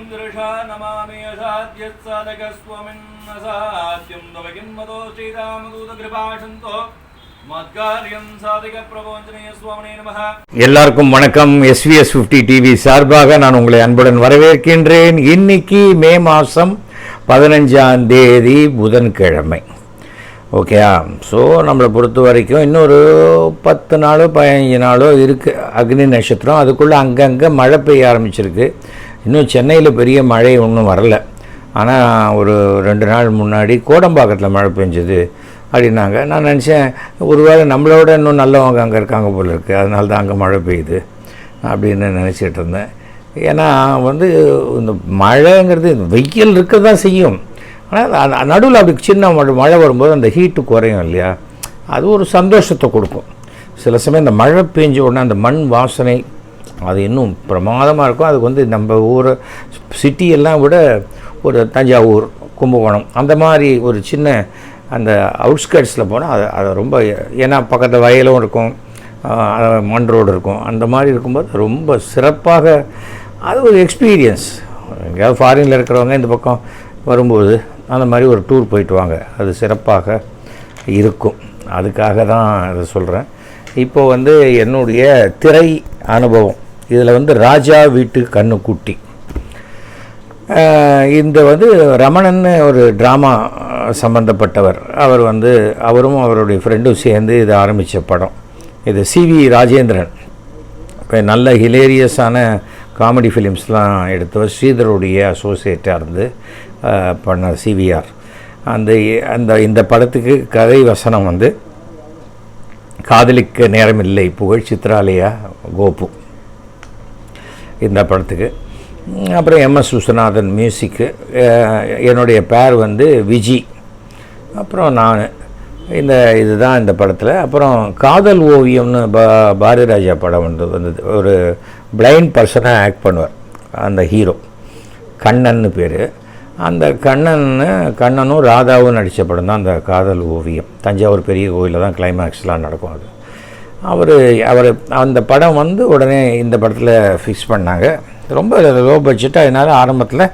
दृशा नमामि असाध्यत्साधकस्वमिन्नसाध्यं तव किन्मतो श्रीरामदूतकृपाशन्तो मत्कार्यं साधिकप्रवोचनीय स्वामिने नमः எல்லாருக்கும் வணக்கம் எஸ்விஎஸ் ஃபிஃப்டி டிவி சார்பாக நான் உங்களை அன்புடன் வரவேற்கின்றேன் இன்னைக்கு மே மாதம் பதினஞ்சாம் தேதி புதன்கிழமை ஓகேயா ஸோ நம்மளை பொறுத்த வரைக்கும் இன்னொரு பத்து நாளோ பதினஞ்சு நாளோ இருக்குது அக்னி நட்சத்திரம் அதுக்குள்ளே அங்கங்கே மழை பெய்ய ஆரம்பிச்சிருக்கு இன்னும் சென்னையில் பெரிய மழை ஒன்றும் வரல. ஆனால் ஒரு ரெண்டு நாள் முன்னாடி கோடம்பாக்கத்தில் மழை பெஞ்சது அப்படின்னாங்க. நான் நினச்சேன் ஒருவேளை நம்மளோட இன்னும் நல்லவங்க அங்கே இருக்காங்க போல இருக்குது அதனால தான் அங்கே மழை பெய்யுது அப்படின்னு நினச்சிட்டு இருந்தேன். ஏன்னா வந்து இந்த மழைங்கிறது வெயில் இருக்க தான் செய்யும் ஆனால் நடுவில் அப்படி சின்ன மழை வரும்போது அந்த ஹீட்டு குறையும் இல்லையா? அது ஒரு சந்தோஷத்தை கொடுக்கும். சில சமயம் இந்த மழை பெஞ்ச உடனே அந்த மண் வாசனை அது இன்னும் பிரமாதமாக இருக்கும். அதுக்கு வந்து நம்ம ஊர் சிட்டியெல்லாம் விட ஒரு தஞ்சாவூர் கும்பகோணம் அந்த மாதிரி ஒரு சின்ன அந்த அவுட்ஸ்கர்ட்ஸில் போனால் அது அது ரொம்ப ஏன்னா பக்கத்தில் வயலும் இருக்கும் மண் ரோடு இருக்கும். அந்த மாதிரி இருக்கும்போது ரொம்ப சிறப்பாக அது ஒரு எக்ஸ்பீரியன்ஸ் எங்கேயாவது ஃபாரினில் இருக்கிறவங்க இந்த பக்கம் வரும்போது அந்த மாதிரி ஒரு டூர் போயிட்டு வாங்க. அது சிறப்பாக இருக்கும். அதுக்காக தான் அதை சொல்கிறேன் இப்போ வந்து என்னுடைய திரை அனுபவம். இதில் வந்து ராஜா வீட்டு கண்ணுக்குட்டி இந்த வந்து ரமணன்னு ஒரு ட்ராமா சம்மந்தப்பட்டவர் அவர் வந்து அவரும் அவருடைய ஃப்ரெண்டும் சேர்ந்து இது ஆரம்பித்த படம். இது சிவி ராஜேந்திரன். இப்போ நல்ல ஹிலேரியஸான காமெடி ஃபிலிம்ஸ்லாம் எடுத்தவர். ஸ்ரீதருடைய அசோசியேட்டாக இருந்து பண்ணார் பண்ண சிவிஆர் அந்த அந்த இந்த படத்துக்கு கதை வசனம் வந்து காதலிக்க நேரமில்லை புகழ் சித்ராலயா கோபு. இந்த படத்துக்கு. அப்புறம் எம்எஸ் விஸ்வநாதன் மியூசிக்கு என்னுடைய பேர் வந்து விஜி. அப்புறம் நான். இந்த இதுதான் இந்த படத்தில். அப்புறம் காதல் ஓவியம்னு பா பாரதிராஜா படம் வந்து வந்தது. ஒரு பிளைண்ட் பர்சனாக ஆக்ட் பண்ணுவார். அந்த ஹீரோ கண்ணன்னு பேர். அந்த கண்ணன் கண்ணனும் ராதாவும் நடித்த படம் தான் அந்த காதல் ஓவியம். தஞ்சாவூர் பெரிய கோயிலில் தான் கிளைமேக்ஸ்லாம் நடக்கும் அது. அவர் அவர் அந்த படம் வந்து உடனே இந்த படத்தில் ஃபிக்ஸ் பண்ணாங்க. ரொம்ப லோ பட்ஜெட்டாக அதனால் ஆரம்பத்தில்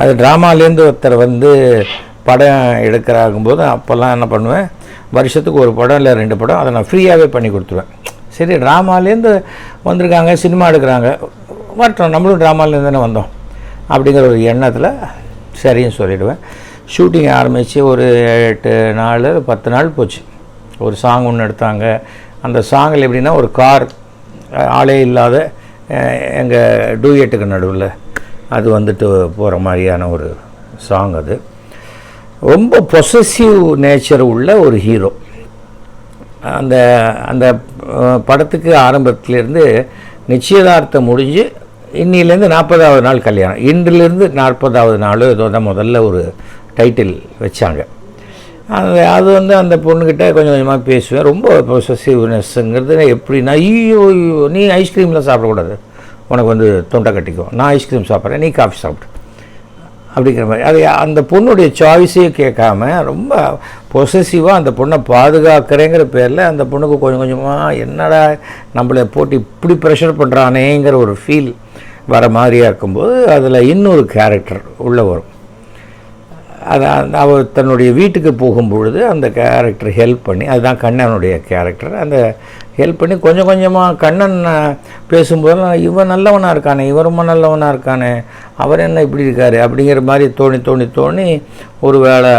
அது ட்ராமாலேருந்து ஒருத்தர் வந்து படம் எடுக்கிறாகும்போது அப்போல்லாம் என்ன பண்ணுவேன் வருஷத்துக்கு ஒரு படம் இல்லை ரெண்டு படம் அதை நான் ஃப்ரீயாகவே பண்ணி கொடுத்துருவேன். சரி ட்ராமாலேருந்து வந்திருக்காங்க சினிமா எடுக்கிறாங்க வரட்டும் நம்மளும் ட்ராமாலேருந்து தானே வந்தோம் அப்படிங்கிற ஒரு எண்ணத்தில் சரின்னு சொல்லிவிடுவேன் ஷூட்டிங் ஆரம்பித்து ஒரு எட்டு நாள் பத்து நாள் போச்சு. ஒரு சாங் ஒன்று எடுத்தாங்க அந்த சாங்கில் எப்படின்னா ஒரு கார் ஆளே இல்லாத எங்கள் டூயட்டுக்கு நடுவில் அது வந்துட்டு போகிற மாதிரியான ஒரு சாங் அது. ரொம்ப பொசசிவ் நேச்சர் உள்ள ஒரு ஹீரோ அந்த அந்த படத்துக்கு ஆரம்பத்துலேருந்து நிச்சயதார்த்தம் முடிஞ்சு இன்னிலேருந்து நாற்பதாவது நாள் கல்யாணம். இன்றிலிருந்து நாற்பதாவது நாள் ஏதோ தான் முதல்ல ஒரு டைட்டில் வச்சாங்க. அந்த அது வந்து அந்த பொண்ணுக்கிட்ட கொஞ்சம் கொஞ்சமாக பேசுவேன். ரொம்ப பொசசிவ்னஸ்ங்கிறது எப்படின்னா ஐயோ ஐயோ, நீ ஐஸ்கிரீம்லாம் சாப்பிடக்கூடாது. உனக்கு வந்து தொண்டை கட்டிக்கும். நான் ஐஸ்கிரீம் சாப்பிட்றேன். நீ காஃபி சாப்பிடு. அப்படிங்கிற மாதிரி. அது அந்த பொண்ணுடைய சாய்ஸே கேட்காம ரொம்ப பொசசிவாக அந்த பொண்ணை பாதுகாக்கிறேங்கிற பேரில் அந்த பொண்ணுக்கு கொஞ்சம் கொஞ்சமாக என்னடா நம்மளை போட்டு இப்படி ப்ரெஷர் பண்ணுறானேங்கிற ஒரு ஃபீல் வர மாதிரியாக இருக்கும்போது அதில் இன்னொரு கேரக்டர் உள்ளே வரும். அவர் தன்னுடைய வீட்டுக்கு போகும்பொழுது அந்த கேரக்டர் ஹெல்ப் பண்ணி அதுதான் கண்ணனுடைய கேரக்டர் அந்த ஹெல்ப் பண்ணி கொஞ்சம் கொஞ்சமாக கண்ணன் பேசும்போதெல்லாம் இவன் நல்லவனாக இருக்கானே இவன் ரொம்ப நல்லவனாக இருக்கானே அவர் என்ன இப்படி இருக்கார் அப்படிங்கிற மாதிரி தோணி தோணி தோணி ஒரு வேளை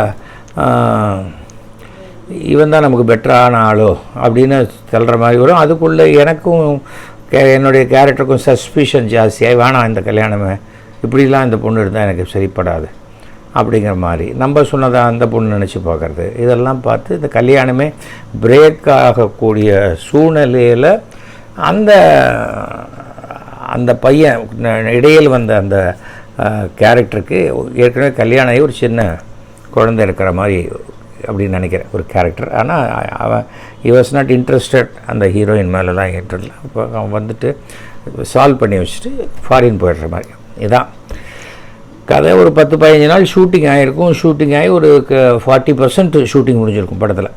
இவன் தான் நமக்கு பெட்டரான ஆளோ அப்படின்னு சொல்கிற மாதிரி வரும். அதுக்குள்ளே எனக்கும் கே- என்னுடைய கேரக்டருக்கும் சஸ்பிஷன் ஜாஸ்தியாக வேணாம் இந்த கல்யாணமே இப்படிலாம் இந்த பொண்ணு இருந்தால் எனக்கு சரிப்படாது. அப்படிங்கிற மாதிரி. நம்ம சொன்னதாக அந்த பொண்ணு நினச்சி பார்க்குறது. இதெல்லாம் பார்த்து இந்த கல்யாணமே பிரேக் ஆகக்கூடிய சூழ்நிலையில் அந்த அந்த பையன் இடையில் வந்த அந்த கேரக்டருக்கு ஏற்கனவே கல்யாணம் ஆகி ஒரு சின்ன குழந்தை இருக்கிற மாதிரி அப்படின்னு நினைக்கிறேன் ஒரு கேரக்டர் ஆனால் அவன் இ வாஸ் நாட் இன்ட்ரெஸ்டட் அந்த ஹீரோயின் மேலெலாம் இன்ட்ரெஸ்ட் அப்போ அவன் வந்துட்டு சால்வ் பண்ணி வச்சுட்டு ஃபாரின் போயிடுற மாதிரி. இதான். கதை ஒரு பத்து பதினஞ்சு நாள் ஷூட்டிங் ஆகிருக்கும் ஷூட்டிங் ஆகி ஒரு ஃபார்ட்டி பர்சன்ட் ஷூட்டிங் முடிஞ்சிருக்கும் படத்தில்.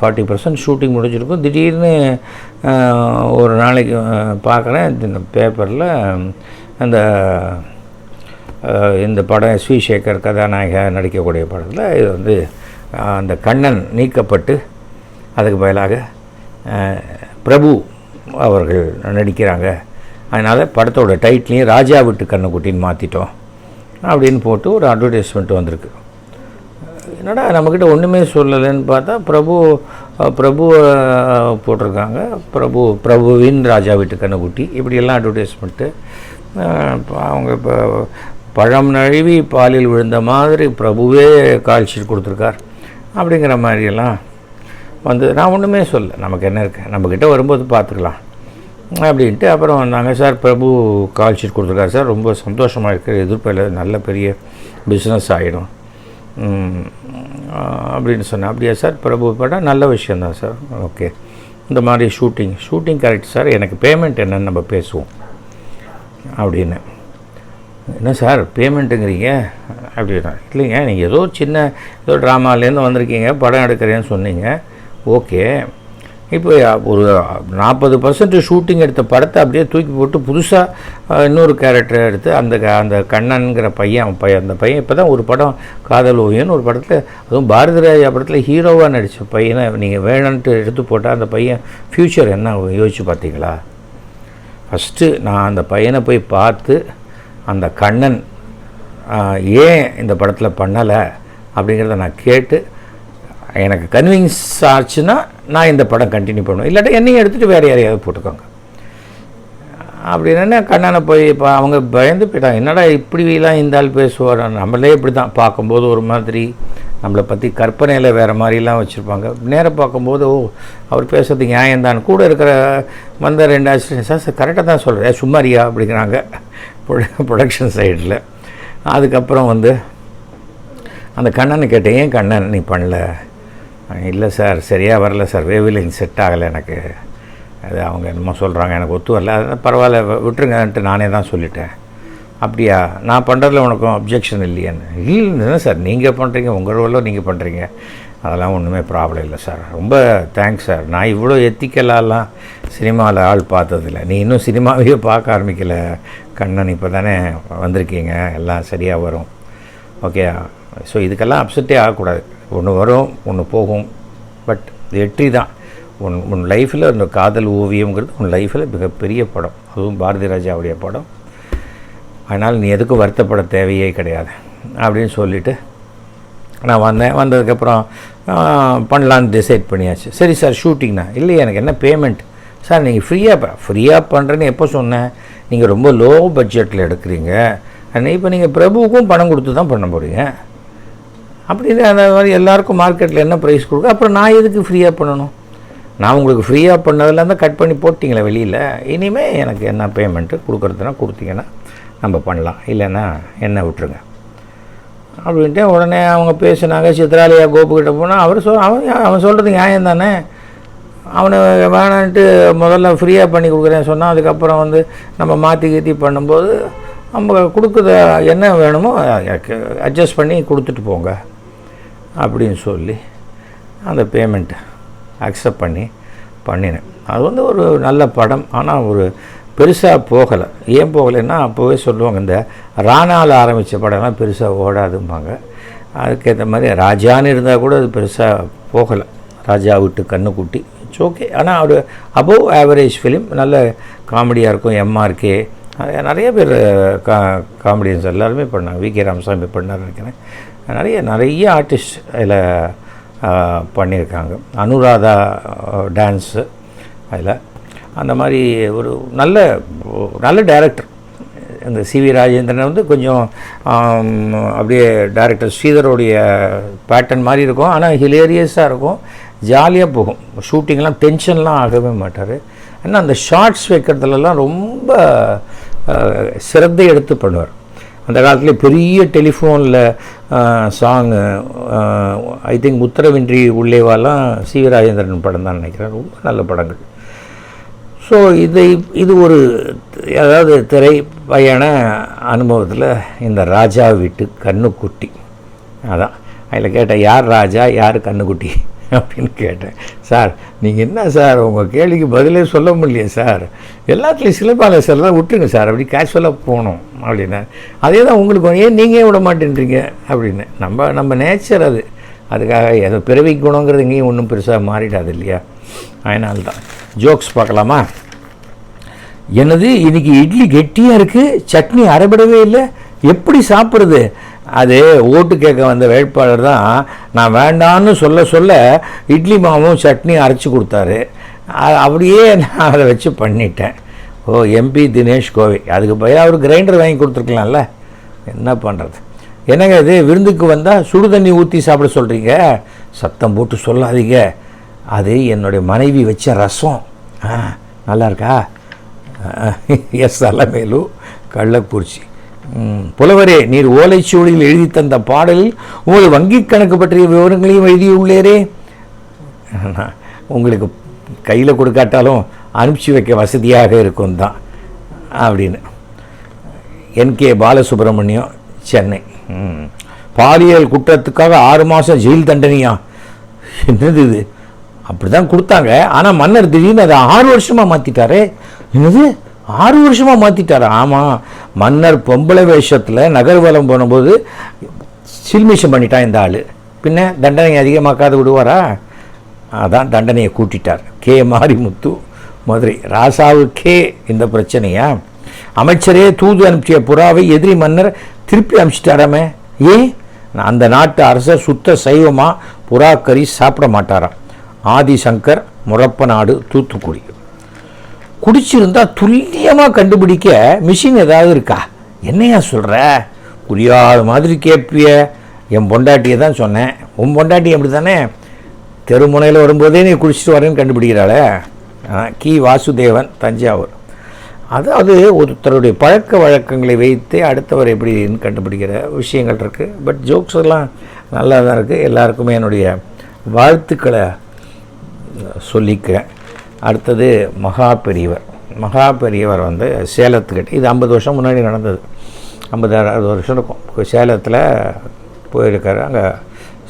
ஃபார்ட்டி பர்சன்ட் ஷூட்டிங் முடிஞ்சிருக்கும். திடீர்னு ஒரு நாளைக்கு பார்க்குறேன் இந்த பேப்பரில் அந்த இந்த படம் எஸ் வி சேகர் கதாநாயக நடிக்கக்கூடிய படத்தில் இது வந்து அந்த கண்ணன் நீக்கப்பட்டு அதுக்கு பதிலாக பிரபு அவர்கள் நடிக்கிறாங்க. அதனால் படத்தோட டைட்டிலையும் ராஜா விட்டு கண்ணுக்குட்டின்னு மாற்றிட்டோம் அப்படின்னு போட்டு ஒரு அட்வர்டைஸ்மெண்ட் வந்திருக்கு. என்னடா நம்மக்கிட்ட ஒன்றுமே சொல்லலைன்னு பார்த்தா பிரபு பிரபு போட்டிருக்காங்க. பிரபு பிரபுவின் ராஜா வீட்டு கண்ணுக்குட்டி. இப்படியெல்லாம் அட்வர்டைஸ்மெண்ட்டு அவங்க இப்போ பழம் நழுவி பாலில் விழுந்த மாதிரி பிரபுவே காய்ச்சி கொடுத்துருக்கார். அப்படிங்கிற மாதிரியெல்லாம் வந்து நான் ஒன்றுமே சொல்ல நமக்கு என்ன இருக்குது நம்மக்கிட்ட வரும்போது பார்த்துக்கலாம். அப்படின்ட்டு அப்புறம் வந்தாங்க சார் பிரபு கால் ஷீட் கொடுத்துருக்காரு சார். ரொம்ப சந்தோஷமாக இருக்கிற எதிர்ப்பில் நல்ல பெரிய பிஸ்னஸ் ஆகிடும் அப்படின்னு சொன்னேன். அப்படியா சார்? பிரபு படம் நல்ல விஷயந்தான் சார். ஓகே. இந்த மாதிரி ஷூட்டிங் ஷூட்டிங் கரெக்ட் சார். எனக்கு பேமெண்ட் என்னன்னு நம்ம பேசுவோம். அப்படின்னு. என்ன சார்? பேமெண்ட்டுங்கிறீங்க அப்படின்னா இல்லைங்க நீங்கள் ஏதோ சின்ன ஏதோ ட்ராமாலேருந்து வந்திருக்கீங்க படம் எடுக்கிறேன்னு சொன்னீங்க. ஓகே. இப்போ ஒரு நாற்பது பர்சன்ட் ஷூட்டிங் எடுத்த படத்தை அப்படியே தூக்கி போட்டு புதுசாக இன்னொரு கேரக்டர் எடுத்து அந்த க- அந்த கண்ணன்கிற பையன் அவன் பையன் அந்த பையன் இப்போ தான் ஒரு படம் காதல் ஓவியன்னு ஒரு படத்தில் அதுவும் பாரதி ராஜா படத்தில் ஹீரோவாக நடித்த பையனை நீங்கள் வேணும்ன்ட்டு எடுத்து போட்டால் அந்த பையன் ஃப்யூச்சர் என்ன யோசிச்சு பார்த்தீங்களா? ஃபஸ்ட்டு நான் அந்த பையனை போய் பார்த்து அந்த கண்ணன் ஏன் இந்த படத்தில் பண்ணலை அப்படிங்கிறத நான் கேட்டு எனக்கு கன்வின்ஸ் ஆச்சுன்னா நான் இந்த படம் கண்டினியூ பண்ணுவேன் இல்லாட்டி என்னையும் எடுத்துகிட்டு வேறு யாரையாவது போட்டுக்கோங்க. அப்படின்னா கண்ணனை போய் இப்போ அவங்க பயந்து போயிட்டாங்க. என்னடா இப்படிலாம் இந்த ஆள் பேசுவார்? நம்மளே இப்படி தான் பார்க்கும்போது ஒரு மாதிரி நம்மளை பற்றி கற்பனையில் வேறு மாதிரிலாம் வச்சுருப்பாங்க. நேராக பார்க்கும்போது ஓ அவர் பேசுறது நியாயம்தான். கூட இருக்கிற வந்த ரெண்டு ஆசிரியர் சார் சார் கரெக்டாக தான் சொல்கிறேன் சும்மாரியா? அப்படிங்கிறாங்க. ப்ரொடக்ஷன் சைடில் அதுக்கப்புறம் வந்து அந்த கண்ணனை கேட்டேன் ஏன் கண்ணன் நீ பண்ணல? இல்லை சார் சரியாக வரல சார். வேவிலிங் செட் ஆகலை எனக்கு. அது அவங்க என்னமோ சொல்கிறாங்க எனக்கு ஒத்து வரல. அதனால் பரவாயில்ல விட்டுருங்கன்ட்டு நானே தான் சொல்லிட்டேன். அப்படியா? நான் பண்ணுறதுல உனக்கும் அப்ஜெக்ஷன் இல்லையான்னு. இல்லை சார். நீங்கள் பண்ணுறீங்க உங்கள் ரோலில் நீங்கள் பண்ணுறீங்க அதெல்லாம் ஒன்றுமே ப்ராப்ளம் இல்லை சார். ரொம்ப தேங்க்ஸ் சார். நான் இவ்வளோ எத்திக்கலாலாம் சினிமாவில் ஆள் பார்த்ததில்ல. நீ இன்னும் சினிமாவையே பார்க்க ஆரம்பிக்கல. கண்ணன் இப்போ தானே வந்திருக்கீங்க. எல்லாம் சரியாக வரும். ஓகே ஸோ இதுக்கெல்லாம் அப்செட்டே ஆகக்கூடாது. ஒன்று வரும் ஒன்று போகும். பட் வெற்றி தான். உன் உன் லைஃப்பில் இந்த காதல் ஓவியம்ங்கிறது உன் லைஃப்பில் மிகப்பெரிய படம். அதுவும் பாரதி ராஜாவுடைய படம். அதனால் நீ எதுக்கும் வருத்தப்பட தேவையே கிடையாது. அப்படின்னு சொல்லிவிட்டு நான் வந்தேன். வந்ததுக்கப்புறம் பண்ணலான்னு டிசைட் பண்ணியாச்சு. சரி சார் ஷூட்டிங்னா இல்லை எனக்கு என்ன பேமெண்ட் சார் நீங்கள் ஃப்ரீயாக ஃப்ரீயாக பண்ணுறேன்னு எப்போ சொன்னேன்? நீங்கள் ரொம்ப லோ பட்ஜெட்டில் எடுக்கிறீங்க. இப்போ நீங்கள் பிரபுவுக்கும் பணம் கொடுத்து தான் பண்ண போகிறீங்க அப்படின்னு அந்த மாதிரி எல்லாருக்கும் மார்க்கெட்டில் என்ன ப்ரைஸ் கொடுக்க அப்புறம் நான் எதுக்கு ஃப்ரீயாக பண்ணணும்? நான் உங்களுக்கு ஃப்ரீயாக பண்ணதில் தான் கட் பண்ணி போட்டிங்களே வெளியில். இனிமேல் எனக்கு என்ன பேமெண்ட்டு கொடுக்குறதுனா கொடுத்தீங்கன்னா நம்ம பண்ணலாம். இல்லைன்னா என்ன விட்டுருங்க. அப்படின்ட்டு உடனே அவங்க பேசினாங்க. சித்ராலயா கோபுக்கிட்ட போனால் அவர் சொல் அவன் அவன் சொல்கிறது நியாயம் தானே? அவனை வேணான்ட்டு முதல்ல ஃப்ரீயாக பண்ணி கொடுக்குறேன்னு சொன்னால் அதுக்கப்புறம் வந்து நம்ம மாற்றி கீத்தி பண்ணும்போது நம்ம கொடுக்குற என்ன வேணுமோ அட்ஜஸ்ட் பண்ணி கொடுத்துட்டு போங்க. அப்படின்னு சொல்லி அந்த பேமெண்ட்டை அக்செப்ட் பண்ணி பண்ணினேன். அது வந்து ஒரு நல்ல படம். ஆனால் ஒரு பெருசாக போகலை. ஏன் போகலைன்னா அப்போவே சொல்லுவாங்க இந்த ராணாவில் ஆரம்பித்த படம்லாம் பெருசாக ஓடாதும்பாங்க. அதுக்கேற்ற மாதிரி ராஜான்னு இருந்தால் கூட அது பெருசாக போகலை. ராஜா விட்டு கண்ணுக்குட்டி இட்ஸ் ஓகே ஆனால் ஒரு அபோவ் ஆவரேஜ் ஃபிலிம் நல்ல காமெடியாக இருக்கும். எம்ஆர்கே நிறைய பேர் கா காமெடியன்ஸ் எல்லாருமே பண்ணாங்க. வி கே ராமசாமி பண்ணார் நினைக்கிறேன். நிறைய நிறைய ஆர்டிஸ்ட் அதில் பண்ணியிருக்காங்க. அனுராதா டான்ஸு அதில் அந்த மாதிரி ஒரு நல்ல நல்ல டைரக்டர் இந்த சிவி ராஜேந்திரன் வந்து கொஞ்சம் அப்படியே டைரக்டர் ஸ்ரீதருடைய பேட்டர்ன் மாதிரி இருக்கும். ஆனால் ஹிலேரியஸாக இருக்கும். ஜாலியாக போகும். ஷூட்டிங்லாம் டென்ஷன்லாம் ஆகவே மாட்டார். ஏன்னா அந்த ஷார்ட்ஸ் வைக்கிறதுலலாம் ரொம்ப சிரத்தை எடுத்து பண்ணுவார். அந்த காலத்துலேயே பெரிய டெலிஃபோனில் சாங்கு ஐ திங்க் உத்தரவின்றி உள்ளேவாலாம் சி வி ராஜேந்திரன் படம் தான் நினைக்கிறேன். ரொம்ப நல்ல படங்கள். ஸோ இதை இது ஒரு அதாவது திரை பயண அனுபவத்தில் இந்த ராஜா வீட்டு கண்ணுக்குட்டி. அதான். அதில் கேட்டேன் யார் ராஜா? யார் கண்ணுக்குட்டி? அப்படின்னு கேட்டேன். சார் நீங்கள் என்ன சார்? உங்கள் கேள்விக்கு பதிலே சொல்ல முடியல சார். எல்லாத்துலேயும் சிலபாலஸ் எல்லாம் விட்டுருங்க சார். அப்படி கேஷுவலாக போகணும். அப்படின்னா அதே தான் உங்களுக்கு ஏன் நீங்கள் விட மாட்டேன்றீங்க? அப்படின்னு. நம்ம நம்ம நேச்சர் அது. அதுக்காக ஏதோ பிறவி குணங்கிறது இங்கேயும் ஒன்றும் பெருசாக மாறிடாது இல்லையா? அதனால்தான். ஜோக்ஸ் பார்க்கலாமா? என்னது இன்னைக்கு இட்லி கெட்டியாக இருக்குது சட்னி அரைபடவே இல்லை. எப்படி சாப்பிட்றது? அது ஓட்டு கேட்க வந்த வேட்பாளர் தான் நான் வேண்டான்னு சொல்ல சொல்ல இட்லி மாவும் சட்னியும் அரைச்சி கொடுத்தாரு. அப்படியே நான் அதை வச்சு பண்ணிட்டேன். O MP Dinesh Kovai. அதுக்கு பதிலாக அவர் கிரைண்டர் வாங்கி கொடுத்துருக்கலாம்ல. என்ன பண்ணுறது என்னங்க இது? விருந்துக்கு வந்தால் சுடு தண்ணி ஊற்றி சாப்பிட சொல்கிறீங்க சத்தம் போட்டு சொல்லாதீங்க. அது என்னுடைய மனைவி வச்ச ரசம். ஆ நல்லா இருக்கா? எஸ் அலமேலு கள்ளக்குறிச்சி. புலவரே நீர் ஓலைச்சுவடியில் எழுதி தந்த பாடலில் உங்கள் வங்கிக் கணக்கு பற்றிய விவரங்களையும் எழுதியுள்ளேரே. உங்களுக்கு கையில் கொடுக்காட்டாலும் அனுப்பிச்சி வைக்க வசதியாக இருக்கும் தான் அப்படின்னு. என்கே பாலசுப்ரமணியம் சென்னை. பாலியல் குற்றத்துக்காக ஆறு மாதம் ஜெயில் தண்டனையா? என்னது இது? அப்படி தான் கொடுத்தாங்க. ஆனால் மன்னர் திடீர்னு அதை ஆறு வருஷமாக மாற்றிட்டாரே என்னது? ஆறு வருஷமாக மாற்றிட்டாரு ஆமாம் மன்னர் பொம்பளை வேஷத்தில் நகர்வலம் போனபோது சில்மிஷம் பண்ணிட்டான் இந்த ஆள். பின்ன தண்டனை அதிகமாக்காது விடுவாரா? அதான் தண்டனையை கூட்டிட்டார். கே மாரிமுத்து. மதுரை. ராசாவுக்கே இந்த பிரச்சனையா? அமைச்சரே தூது அனுப்பிய புறாவை எதிரி மன்னர் திருப்பி அனுப்பிச்சிட்டாராமே ஏன்? அந்த நாட்டு அரசர் சுத்த சைவமாக புறா கறி சாப்பிட மாட்டாராம். ஆதிசங்கர் முரப்ப நாடு தூத்துக்குடி. குடிச்சிருந்தா துல்லியமாக கண்டுபிடிக்க மிஷின் ஏதாவது இருக்கா? என்னையா சொல்கிற புரியாத மாதிரி கேட்பிய என் பொண்டாட்டியை தான் சொன்னேன். உன் பொண்டாட்டி அப்படி தானே தெருமுனையில் வரும்போதே நீ குடிச்சிட்டு வரேன்னு கண்டுபிடிக்கிறாளே. கி. வாசுதேவன் தஞ்சாவூர். அதாவது ஒருத்தருடைய பழக்க வழக்கங்களை வைத்து அடுத்தவர் எப்படின்னு கண்டுபிடிக்கிற விஷயங்கள் இருக்குது பட் ஜோக்ஸ் எல்லாம் நல்லா தான் இருக்குது எல்லாருக்குமே என்னுடைய வாழ்த்துக்களை சொல்லிக்கிறேன். அடுத்தது மகா பெரியவர். மகா பெரியவர் வந்து சேலத்துக்கிட்ட இது ஐம்பது வருஷம் முன்னாடி நடந்தது. ஐம்பது அறுபது வருஷம் இருக்கும். சேலத்தில் போயிருக்காரு. அங்கே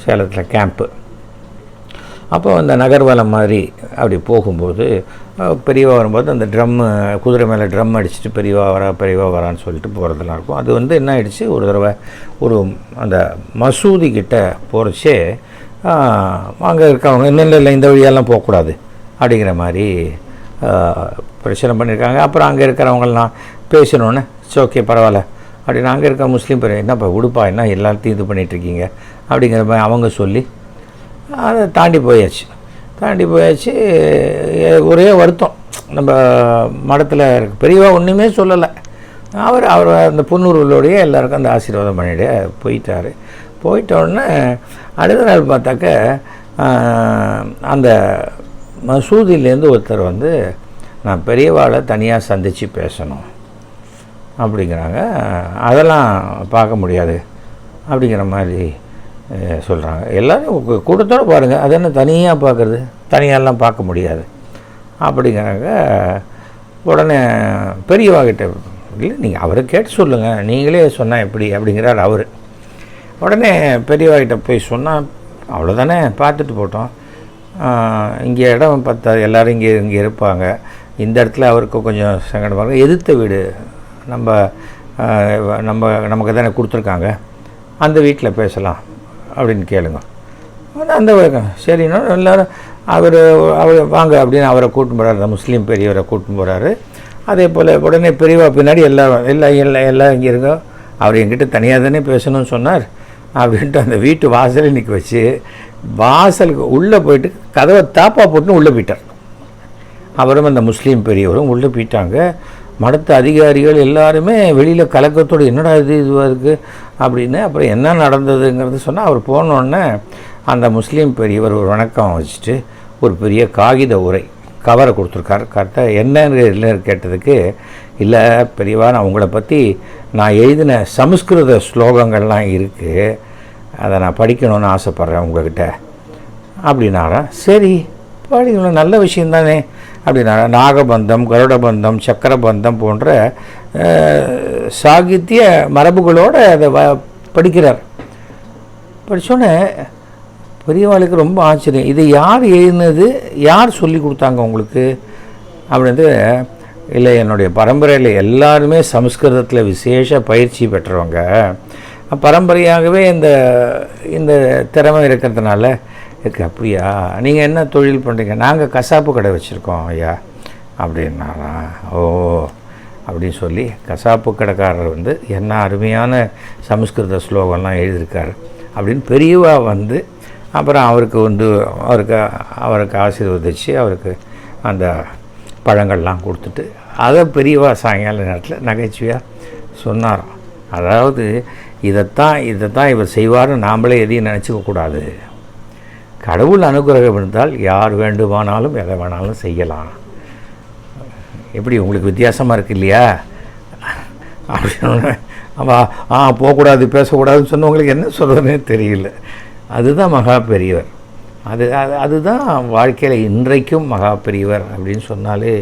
சேலத்தில் கேம்ப்பு அப்போ அந்த நகர்வலம் மாதிரி அப்படி போகும்போது பெரியவா வரும்போது அந்த ட்ரம்மு குதிரை மேலே ட்ரம் அடிச்சுட்டு பெரியவா வரா பெரியவா வரான்னு சொல்லிட்டு போகிறதெல்லாம் இருக்கும். அது வந்து என்ன ஆயிடுச்சு? ஒரு தடவை ஒரு அந்த மசூதி கிட்ட போகிறச்சே அங்கே இருக்கவங்க இன்னும் இல்லை இல்லை இந்த வழியெல்லாம் போகக்கூடாது அப்படிங்கிற மாதிரி பிரச்சனை பண்ணியிருக்காங்க. அப்புறம் அங்கே இருக்கிறவங்கலாம் பேசணுன்னு இட்ஸ் ஓகே பரவாயில்ல. அப்படின்னு அங்கே இருக்க முஸ்லீம் பேர் என்னப்பா உடுப்பா? என்ன எல்லாத்தையும் இது பண்ணிகிட்ருக்கீங்க அப்படிங்கிற மாதிரி அவங்க சொல்லி அதை தாண்டி போயாச்சு. தாண்டி போயாச்சு ஒரே வருத்தம். நம்ம மடத்தில் பெரியவா ஒன்றுமே சொல்லலை. அவர் அவர் அந்த புன்னூர்களோடையே எல்லாருக்கும் அந்த ஆசீர்வாதம் பண்ணிட்டு போயிட்டார். போயிட்ட உடனே அடுத்த நாள் பார்த்தாக்க அந்த மசூதியிலேருந்து ஒருத்தர் வந்து நான் பெரியவாளை தனியாக சந்தித்து பேசணும் அப்படிங்கிறாங்க. அதெல்லாம் பார்க்க முடியாது. அப்படிங்கிற மாதிரி சொல்கிறாங்க எல்லோரும் கூ- கூட்டத்தோட பாருங்கள் அது என்ன தனியாக பார்க்குறது? தனியாலாம் பார்க்க முடியாது. அப்படிங்கிறாங்க. உடனே பெரியவாகிட்ட இல்லை நீங்கள் அவரை கேட்டு சொல்லுங்கள் நீங்களே சொன்னால் எப்படி? அப்படிங்கிறார் அவர். உடனே பெரியவாகிட்ட போய் சொன்னால் அவ்வளோதானே பார்த்துட்டு போட்டோம். இங்கே இடம் பார்த்தா எல்லோரும் இங்கே இங்கே இருப்பாங்க. இந்த இடத்துல அவருக்கு கொஞ்சம் சங்கடமாக எதிர்த்த வீடு. நம்ம நம்ம நமக்கு தானே கொடுத்துருக்காங்க. அந்த வீட்டில் பேசலாம். அப்படின்னு கேளுங்க. அந்த வழக்கம். சரின்னா எல்லாரும் அவர் அவர் வாங்க அப்படின்னு அவரை கூட்டின்னு போகிறாரு அந்த முஸ்லீம் பெரியவரை கூட்டின்னு போகிறாரு அதே போல் உடனே பெரியவா பின்னாடி எல்லாரும் எல்லாம் எல்லாம் எல்லாம் இங்கே இருக்கோம் அவர் என்கிட்ட தனியாக தானே பேசணும்னு சொன்னார். அப்படின்ட்டு அந்த வீட்டு வாசலை நிற்க வச்சு வாசலுக்கு உள்ளே போயிட்டு கதவை தாப்பா போட்டுன்னு உள்ளே போயிட்டார். அவரும் அந்த முஸ்லீம் பெரியவரும் உள்ளே போயிட்டாங்க. மடத்து அதிகாரிகள் எல்லாருமே வெளியில் கலக்கத்தோடு என்னடா இது இதுவாக இருக்குது அப்படின்னு அப்புறம் என்ன நடந்ததுங்கிறது சொன்னால் அவர் போனோடனே அந்த முஸ்லீம் பெரியவர் ஒரு வணக்கம் வச்சுட்டு ஒரு பெரிய காகித உரை கவரை கொடுத்துருக்காரு. கரெக்டாக என்னன்னு கேட்டதுக்கு இல்லை பெரியவா நான் உங்களை பற்றி நான் எழுதின சமஸ்கிருத ஸ்லோகங்கள்லாம் இருக்குது அதை நான் படிக்கணும்னு ஆசைப்பட்றேன் உங்ககிட்ட. அப்படின்னாரா. சரி படிக்கணும். நல்ல விஷயந்தானே அப்படின்னா நாகபந்தம் கருடபந்தம் சக்கரபந்தம் போன்ற சாகித்ய மரபுகளோடு அதை வ படிக்கிறார். படித்தோன்னே பெரியவாளுக்கு ரொம்ப ஆச்சரியம். இது யார் எழுதினது? யார் சொல்லி கொடுத்தாங்க உங்களுக்கு? அப்படின்னு இல்லை என்னுடைய பரம்பரையில் எல்லாருமே சம்ஸ்கிருதத்தில் விசேஷ பயிற்சி பெற்றவங்க. பரம்பரையாகவே இந்த இந்த திறமை இருக்கிறதுனால இருக்கு அப்படியா? நீங்கள் என்ன தொழில் பண்ணுறீங்க நாங்கள் கசாப்பு கடை வச்சுருக்கோம் ஐயா. அப்படின்னாரா? ஓ அப்படின்னு சொல்லி கசாப்பு கடைக்காரர் வந்து என்ன அருமையான சமஸ்கிருத ஸ்லோகம்லாம் எழுதியிருக்காரு அப்படின்னு பெரியவா வந்து அப்புறம் அவருக்கு வந்து அவருக்கு அவருக்கு ஆசீர்வதிச்சு அவருக்கு அந்த பழங்கள்லாம் கொடுத்துட்டு அதை பெரியவா சாயங்கால நேரத்தில் நகைச்சுவையாக சொன்னாராம். அதாவது இதைத்தான் இதைத்தான் இவர் செய்வார்னு நாமளே எதையும் நினச்சிக்க கூடாது. கடவுள் அனுகிரகம் இருந்தால் யார் வேண்டுமானாலும் எதை வேணாலும் செய்யலாம். எப்படி உங்களுக்கு வித்தியாசமாக இருக்கு இல்லையா? அப்படின்னு அவள் ஆ போகக்கூடாது பேசக்கூடாதுன்னு சொன்னவங்களுக்கு என்ன சொல்கிறதுனே தெரியல. அதுதான் மகா பெரியவர். அது அது அதுதான் வாழ்க்கையில் இன்றைக்கும் மகா பெரியவர் அப்படின்னு சொன்னாலே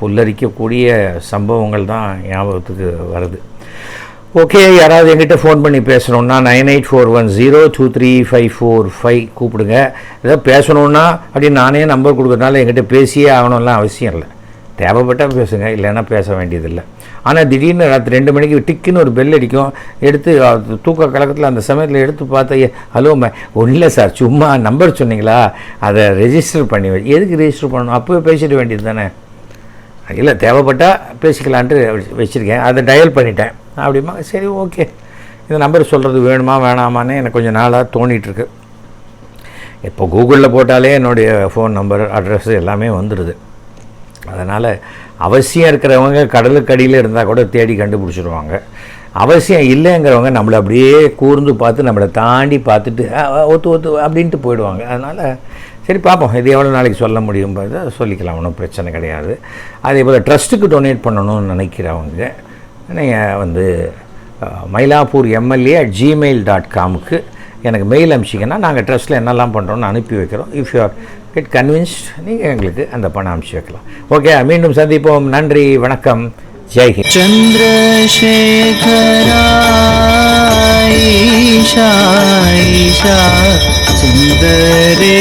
புல்லரிக்கக்கூடிய சம்பவங்கள் தான் ஞாபகத்துக்கு வருது. ஓகே யாராவது எங்கிட்ட ஃபோன் பண்ணி பேசணுன்னா nine eight four one zero two three five four five கூப்பிடுங்க. ஏதாவது பேசணுன்னா அப்படின்னு நானே நம்பர் கொடுக்குறதுனால எங்கிட்ட பேசியே ஆகணும்லாம் அவசியம் இல்லை. தேவைப்பட்டால் பேசுங்க இல்லைன்னா பேச வேண்டியதில்லை. ஆனால் திடீர்னு ராத்திரி ரெண்டு மணிக்கு டிக்குன்னு ஒரு பெல் அடிக்கும். எடுத்து தூக்க கலக்கத்தில் அந்த சமயத்தில் எடுத்து பார்த்தா ஹலோ மே ஒன்றும் இல்லை சார் சும்மா நம்பர் சொன்னீங்களா? அதை ரெஜிஸ்டர் பண்ணி எதுக்கு ரெஜிஸ்டர் பண்ணணும்? அப்போவே பேசிட வேண்டியது தானே? இல்லை தேவைப்பட்டால் பேசிக்கலான்ட்டு வச்சுருக்கேன். அதை டயல் பண்ணிட்டேன். அப்படிமா சரி ஓகே இந்த நம்பர் சொல்கிறது வேணுமா வேணாமான்னு எனக்கு கொஞ்சம் நாளாக தோணிகிட்ருக்கு இப்போ கூகுளில் போட்டாலே என்னுடைய ஃபோன் நம்பர் அட்ரஸ் எல்லாமே வந்துடுது அதனால் அவசியம் இருக்கிறவங்க கடலுக்கு அடியில் இருந்தால் கூட தேடி கண்டுபிடிச்சிருவாங்க. அவசியம் இல்லைங்கிறவங்க நம்மளை அப்படியே கூர்ந்து பார்த்து நம்மளை தாண்டி பார்த்துட்டு ஒத்து ஒத்து அப்படின்ட்டு போயிடுவாங்க. அதனால் சரி பார்ப்போம் இது எவ்வளோ நாளைக்கு சொல்ல முடியும் போது சொல்லிக்கலாம். ஒன்றும் பிரச்சனை கிடையாது. அதே போல் ட்ரஸ்ட்டுக்கு டொனேட் பண்ணணும்னு நினைக்கிறவங்க நீங்கள் வந்து Mylapore MLA at Gmail dot காமுக்கு எனக்கு மெயில் அனுப்பிச்சிங்கன்னா நாங்கள் ட்ரஸ்ட்டில் என்னெல்லாம் பண்ணுறோன்னு அனுப்பி வைக்கிறோம். If you are get convinced நீங்கள் எங்களுக்கு அந்த பணம் அனுப்பிச்சி வைக்கலாம். ஓகே மீண்டும் சந்திப்போம். நன்றி வணக்கம். जय हिंद। चंद्रशेखरा ईशा ईशा सुंदरेश्वरा।